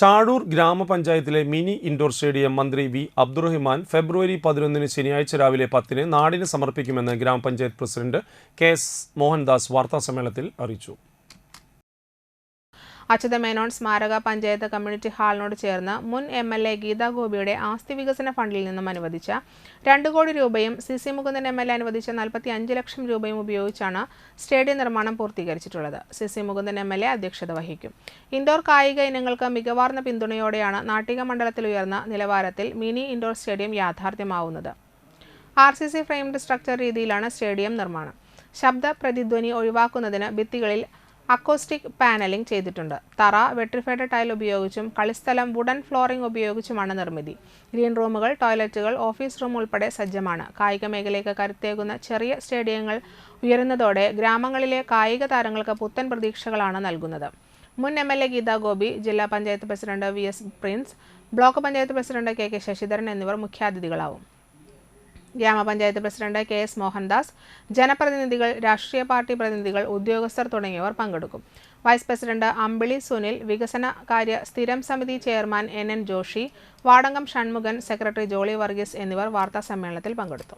ചാഴൂർ ഗ്രാമപഞ്ചായത്തിലെ mini indoor stadium മന്ത്രി V Abdurahiman ഫെബ്രുവരി പതിനൊന്നിന് ശനിയാഴ്ച രാവിലെ പത്തിന് നാടിന് സമർപ്പിക്കുമെന്ന് ഗ്രാമപഞ്ചായത്ത് പ്രസിഡന്റ് കെ എസ് മോഹൻദാസ് വാർത്താസമ്മേളനത്തിൽ അറിയിച്ചു. അച്യുതമേനോൻ സ്മാരക പഞ്ചായത്ത് കമ്മ്യൂണിറ്റി ഹാളിനോട് ചേർന്ന് മുൻ എം എൽ എ ഗീതാ ഗോപിയുടെ ആസ്തി വികസന ഫണ്ടിൽ നിന്നും അനുവദിച്ച രണ്ട് കോടി രൂപയും C C Mukundan M L A അനുവദിച്ച നാൽപ്പത്തി അഞ്ച് ലക്ഷം രൂപയും ഉപയോഗിച്ചാണ് സ്റ്റേഡിയം നിർമ്മാണം പൂർത്തീകരിച്ചിട്ടുള്ളത്. C C Mukundan M L A അധ്യക്ഷത വഹിക്കും. ഇൻഡോർ കായിക ഇനങ്ങൾക്ക് മികവാർന്ന പിന്തുണയോടെയാണ് നാട്ടിക മണ്ഡലത്തിൽ ഉയർന്ന നിലവാരത്തിൽ mini indoor stadium യാഥാർത്ഥ്യമാവുന്നത്. R C C framed structure രീതിയിലാണ് സ്റ്റേഡിയം നിർമ്മാണം. ശബ്ദ പ്രതിധ്വനി ഒഴിവാക്കുന്നതിന് ഭിത്തികളിൽ അക്കോസ്റ്റിക് പാനലിംഗ് ചെയ്തിട്ടുണ്ട്. തറ വെട്രിഫൈഡ് ടൈൽ ഉപയോഗിച്ചും കളിസ്ഥലം വുഡൻ ഫ്ലോറിംഗ് ഉപയോഗിച്ചുമാണ് നിർമ്മിതി. ഗ്രീൻ റൂമുകൾ ടോയ്ലറ്റുകൾ ഓഫീസ് റൂം ഉൾപ്പെടെ സജ്ജമാണ്. കായിക മേഖലയ്ക്ക് കരുത്തേകുന്ന ചെറിയ സ്റ്റേഡിയങ്ങൾ ഉയരുന്നതോടെ ഗ്രാമങ്ങളിലെ കായിക താരങ്ങൾക്ക് പുത്തൻ പ്രതീക്ഷകളാണ് നൽകുന്നത്. മുൻ M L A Geetha Gopi ജില്ലാ panchayat president V S Prince block panchayat president K K Sasidharan എന്നിവർ മുഖ്യാതിഥികളാവും. ഗ്രാമപഞ്ചായത്ത് പ്രസിഡന്റ് കെ എസ് മോഹൻദാസ് ജനപ്രതിനിധികൾ രാഷ്ട്രീയ പാർട്ടി പ്രതിനിധികൾ ഉദ്യോഗസ്ഥർ തുടങ്ങിയവർ പങ്കെടുക്കും. വൈസ് പ്രസിഡന്റ് അമ്പിളി സുനിൽ വികസന കാര്യ സ്ഥിരം സമിതി chairman N N Joshi Vadankam Shanmukhan secretary Jolly Varghese എന്നിവർ വാർത്താ സമ്മേളനത്തിൽ പങ്കെടുത്തു.